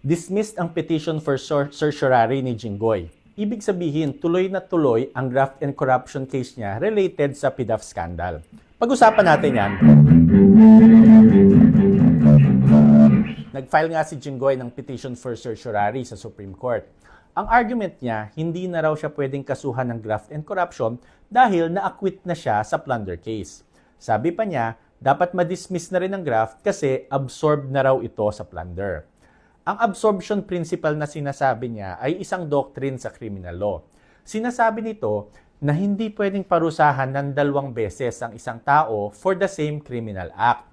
Dismissed ang petition for cer- certiorari ni Jinggoy. Ibig sabihin, tuloy na tuloy ang graft and corruption case niya related sa PDAF scandal. Pag-usapan natin yan. Nag-file nga si Jinggoy ng petition for certiorari sa Supreme Court. Ang argument niya, hindi na raw siya pwedeng kasuhan ng graft and corruption dahil na-acquit na siya sa plunder case. Sabi pa niya, dapat ma-dismiss na rin ang graft kasi absorbed na raw ito sa plunder. Ang absorption principle na sinasabi niya ay isang doctrine sa criminal law. Sinasabi nito na hindi pwedeng parusahan ng dalawang beses ang isang tao for the same criminal act.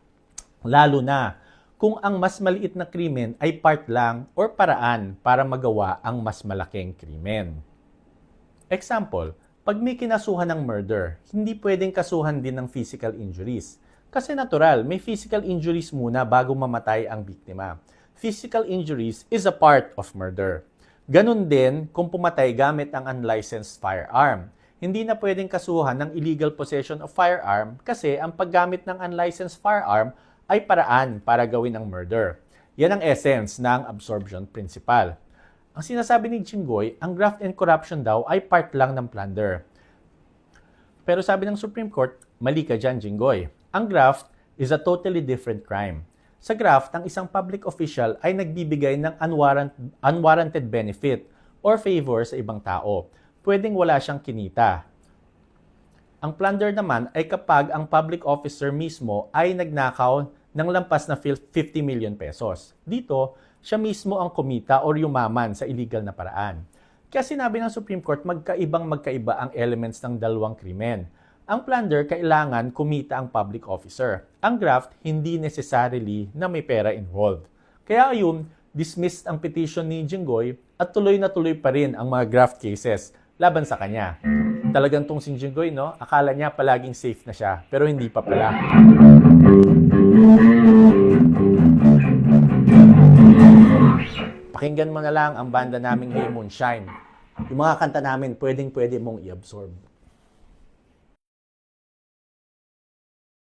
Lalo na kung ang mas maliit na krimen ay part lang or paraan para magawa ang mas malaking krimen. Example, pag may kinasuhan ng murder, hindi pwedeng kasuhan din ng physical injuries. Kasi natural, may physical injuries muna bago mamatay ang biktima. Physical injuries is a part of murder. Ganon din kung pumatay gamit ang unlicensed firearm. Hindi na pwedeng kasuhan ng illegal possession of firearm kasi ang paggamit ng unlicensed firearm ay paraan para gawin ang murder. Yan ang essence ng absorption principle. Ang sinasabi ni Jinggoy, ang graft and corruption daw ay part lang ng plunder. Pero sabi ng Supreme Court, mali ka dyan, Jinggoy. Ang graft is a totally different crime. Sa graft, ang isang public official ay nagbibigay ng unwarrant, unwarranted benefit or favor sa ibang tao. Pwedeng wala siyang kinita. Ang plunder naman ay kapag ang public officer mismo ay nagnakaw ng lampas na fil- 50 million pesos. Dito, siya mismo ang kumita or yumaman sa illegal na paraan. Kaya sinabi ng Supreme Court, magkaibang magkaiba ang elements ng dalawang krimen. Ang plunder, kailangan kumita ang public officer. Ang graft, hindi necessarily na may pera involved. Kaya ayun, dismissed ang petition ni Jinggoy at tuloy na tuloy pa rin ang mga graft cases laban sa kanya. Talagang tong si Jinggoy, no? Akala niya palaging safe na siya, pero hindi pa pala. Pakinggan mo na lang ang banda naming Hey Moonshine. Yung mga kanta namin, pwedeng-pwede mong i-absorb.